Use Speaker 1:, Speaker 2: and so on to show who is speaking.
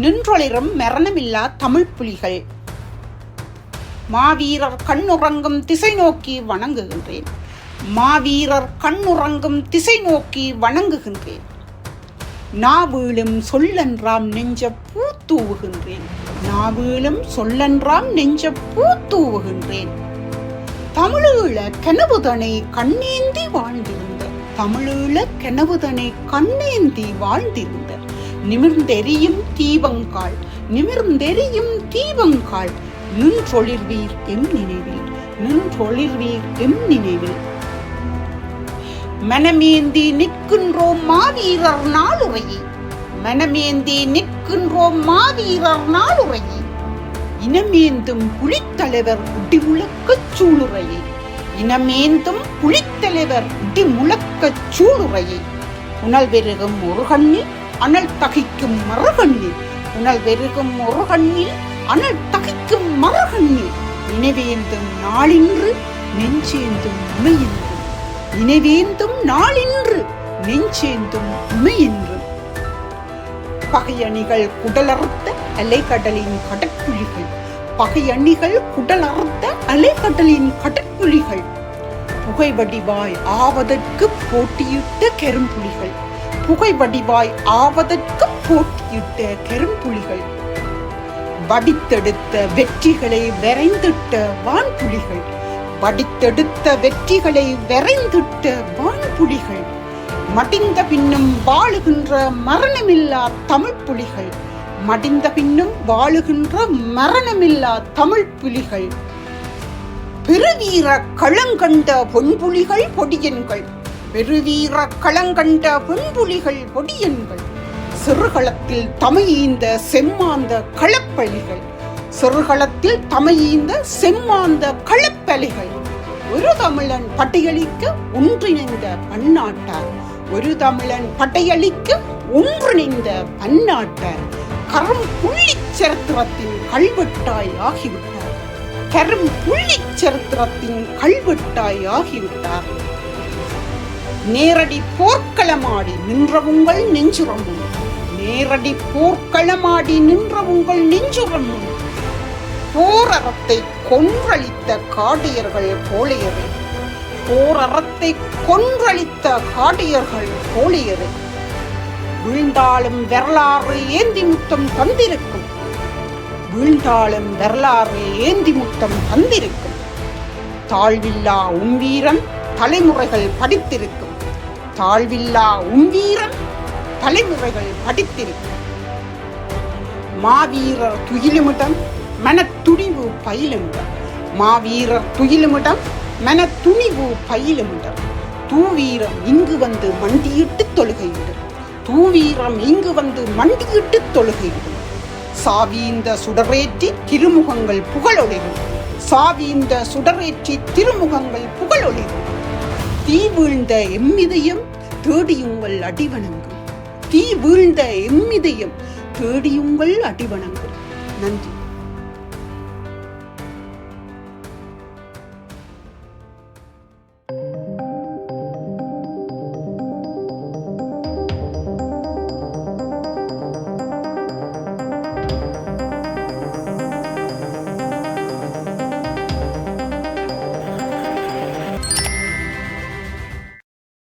Speaker 1: நின்றொளிரும் மரணமில்லா தமிழ் புலிகள். மாவீரர் கண்ணுறங்கும் திசை நோக்கி வணங்குகின்றேன். மாவீரர் கண்ணுறங்கும் திசை நோக்கி வணங்குகின்றேன். நாவீழும் சொல்லென்றாம் நெஞ்ச பூத்தூவுகின்றேன். நாவீழும் சொல்லன்றாம் நெஞ்ச பூத்தூவுகின்றேன். தமிழீழ கனவுதனை கண்ணேந்தி வாழ்ந்திருந்த. தமிழீழ கனவுதனை கண்ணேந்தி வாழ்ந்திருந்த. நிமிர்ந்தெரியும் தீபங்கால் நிமிர்ந்தெறியும் தீபங்கால் நின்றொளிர்வீர் எம் நினைவில் நின்றொளிர்வீர் எம் நினைவில். மனமேந்தி நிற்கின்றோம் மாவீரர் நாளுரையே மனமேந்தி நிற்கின்றோம் மாவீரர் நாளுரையே. இனமேந்தும் புலித்தலைவர் இடிமுழக்கச் சூளுரையே இனமேந்தும் புலித்தலைவர் இடிமுழக்கச் சூளுரையே. புனல் பெருகும் ஒரு கண்ணில் அனல் தகிக்கும் மறுகண்ணில். புனல் வெறுகும் ஒரு கண்ணில் அனல் தகிக்கும் மறுகண்ணில். நினைவேந்தும் நாளின்று நெஞ்சேந்தும் உமையின்று. நினைவேந்தும் நாளின்று நெஞ்சேந்தும் உமையின்று. பகையணிகள் குடலறுத்த அலைக்கடலின் கடற்குழிகள். பகையணிகள் குடலறுத்த அலைக்கடலின் புகை வடிவாய் ஆவதற்கு போட்டியிட்ட கரும்புலிகள். புகை வடிவாய் ஆவதற்கு போட்டியிட்ட கரும்புலிகள். வடித்தெடுத்த வெற்றிகளை வரைந்திட்ட வான்புலிகள். வடித்தெடுத்த வெற்றிகளை வரைந்திட்ட வான்புலிகள். மடிந்த பின்னும் வாழுகின்ற மரணமில்லா தமிழ் புலிகள் மடிந்த பின்னும் வாழுகின்ற மரணமில்லா தமிழ் புலிகள் பெருவீர களங்கண்ட பொன்புலிகள் பொடியன்கள். பெருவீர களங்கண்ட பொன்புலிகள் பொடியன்கள் சிறுகளத்தில் தமையீந்த செம்மாந்த களப்பலிகள் சிறுகளத்தில் தமையீந்த செம்மாந்த களப்பலிகள். ஒரு தமிழன் படையளிக்க ஒன்றிணைந்த பன்னாட்டார் ஒரு தமிழன் பட்டையளிக்க ஒன்றிணைந்த பன்னாட்டார். கரும் புள்ளி சரித்திரத்தின் கல்வெட்டாய் ஆகிவிட்டார். கரும் புள்ளி சரித்திரத்தின் கல்வெட்டாய் ஆகிவிட்டார். நேரடி போர்க்களமாடி நின்ற உங்கள் நெஞ்சுரமும் நேரடி போர்க்களமாடி நின்ற உங்கள் நெஞ்சுரமும் போரறத்தை கொன்றளித்த காடியர்கள் கோழையரை போரறத்தை கொன்றளித்த காடியர்கள் கோழையரை வீழ்ந்தாலும் வரலாறு ஏந்தி முத்தம் தந்திருக்கும். வீழ்ந்தாலும் வரலாறு ஏந்தி முத்தம் தந்திருக்கும். தாழ்வில்லா உம்பீரன் தலைமுறைகள் படித்திருக்கும். தாழ்வில்லா உன்வீரம் தலைமுறைகள் படித்திருக்கும் மாவீரர் துயிலுமிடம் மனத்துணிவு பயிலுமிடம். மாவீரர் துயிலுமிடம் மனத்துணிவு பயிலுமிடம். தூவீரம் இங்கு வந்து மண்டியிட்டு தொழுகையிடும். தூவீரம் இங்கு வந்து மண்டியிட்டு தொழுகையிடும். சாவீந்த சுடரேற்றி திருமுகங்கள் புகழொளிரும் சாவீந்த சுடரேற்றி திருமுகங்கள் புகழொளிரும் தீ வீழ்ந்த எம்மிதயம் தேடியுங்கள் அடிவணங்கும். தீ வீழ்ந்த எம்மிதயம் தேடியுங்கள் அடிவணங்கும். நன்றி.